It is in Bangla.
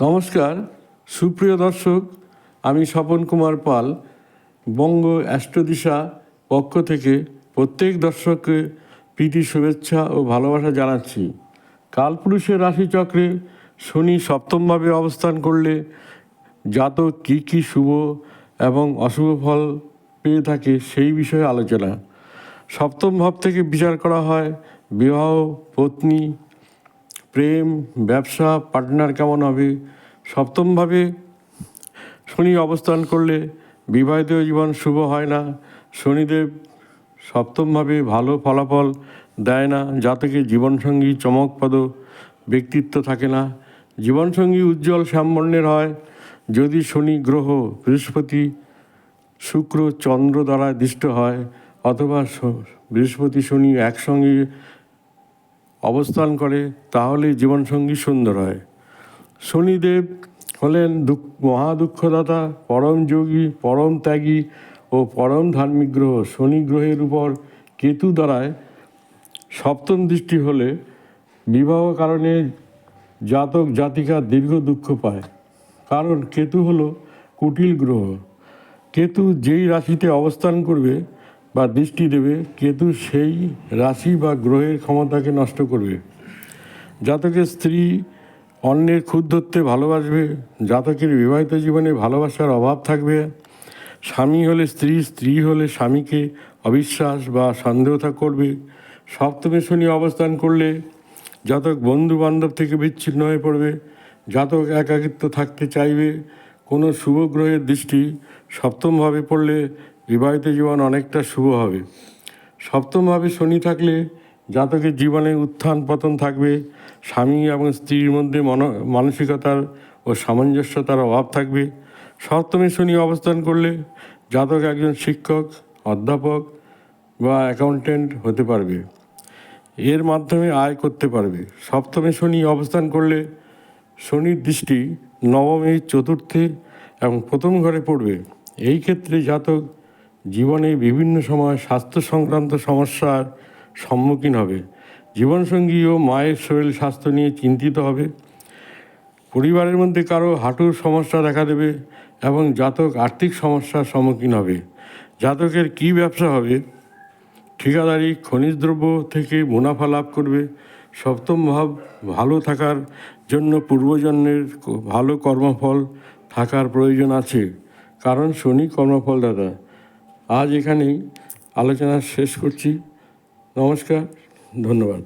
নমস্কার, সুপ্রিয় দর্শক, আমি স্বপন কুমার পাল, বঙ্গ অ্যাস্ট্রোদিশা পক্ষ থেকে প্রত্যেক দর্শককে প্রীতি, শুভেচ্ছা ও ভালোবাসা জানাচ্ছি। কালপুরুষের রাশিচক্রে শনি সপ্তমভাবে অবস্থান করলে জাতক কী কী শুভ এবং অশুভ ফল পেয়ে থাকে সেই বিষয়ে আলোচনা। সপ্তম ভাব থেকে বিচার করা হয়, বিবাহ, পত্নী প্রেম, ব্যবসা পার্টনার কেমন হবে? সপ্তমভাবে শনি অবস্থান করলে বিবাহিত জীবন শুভ হয় না। শনিদেব সপ্তমভাবে ভালো ফলাফল দেয় না। জাতকে জীবনসঙ্গী চমকপ্রদ ব্যক্তিত্ব থাকে না। জীবনসঙ্গী উজ্জ্বল শ্যামবর্ণের হয়। যদি শনি গ্রহ, বৃহস্পতি, শুক্র, চন্দ্র দ্বারা দৃষ্ট হয়, অথবা বৃহস্পতি, শনি একসঙ্গে অবস্থান করে তাহলে জীবনসঙ্গী সুন্দর হয়। শনিদেব হলেন দুঃখ, মহা দুঃখদাতা, পরম যোগী, পরম ত্যাগী ও পরম ধার্মিক গ্রহ। শনি গ্রহের উপর কেতু দ্বারায় সপ্তম দৃষ্টি হলে বিবাহ কারণে জাতক জাতিকা দীর্ঘ দুঃখ পায়। কারণ কেতু হলো কুটিল গ্রহ। কেতু যেই রাশিতে অবস্থান করবে বা দৃষ্টি দেবে, কেতু সেই রাশি বা গ্রহের ক্ষমতাকে নষ্ট করবে। জাতকের স্ত্রী অন্যের খুদ ধরতে ভালোবাসবে, জাতকের বিবাহিত জীবনে ভালোবাসার অভাব থাকবে। স্বামী হলে স্ত্রী স্ত্রী হলে স্বামীকে অবিশ্বাস বা সন্দেহতা করবে। সপ্তমে শনি অবস্থান করলে জাতক বন্ধু বান্ধব থেকে বিচ্ছিন্ন হয়ে পড়বে। জাতক একাকিত্ব থাকতে চাইবে। কোনো শুভ গ্রহের দৃষ্টি সপ্তমভাবে পড়লে বিবাহিত জীবন অনেকটা শুভ হবে। সপ্তমভাবে শনি থাকলে জাতকের জীবনে উত্থান পতন থাকবে। স্বামী এবং স্ত্রীর মধ্যে মন, মানসিকতার ও সামঞ্জস্যতার অভাব থাকবে। সপ্তমে শনি অবস্থান করলে জাতক একজন শিক্ষক, অধ্যাপক বা অ্যাকাউন্টেন্ট হতে পারবে। এর মাধ্যমে আয় করতে পারবে। সপ্তমে শনি অবস্থান করলে শনির দৃষ্টি নবমে, চতুর্থে এবং প্রথম ঘরে পড়বে। এই ক্ষেত্রে জাতক জীবনে বিভিন্ন সময় স্বাস্থ্য সংক্রান্ত সমস্যার সম্মুখীন হবে। জীবনসঙ্গী ও মায়ের শরীর স্বাস্থ্য নিয়ে চিন্তিত হবে। পরিবারের মধ্যে কারও হাঁটুর সমস্যা দেখা দেবে এবং জাতক আর্থিক সমস্যার সম্মুখীন হবে। জাতকের কী ব্যবসা হবে? ঠিকাদারি, খনিজ দ্রব্য থেকে মুনাফা লাভ করবে। সপ্তম ভাব, ভালো থাকার জন্য পূর্বজন্মের ভালো কর্মফল থাকার প্রয়োজন আছে। কারণ শনি কর্মফল দাদা। আজ এখানেই আলোচনা শেষ করছি। নমস্কার ধন্যবাদ।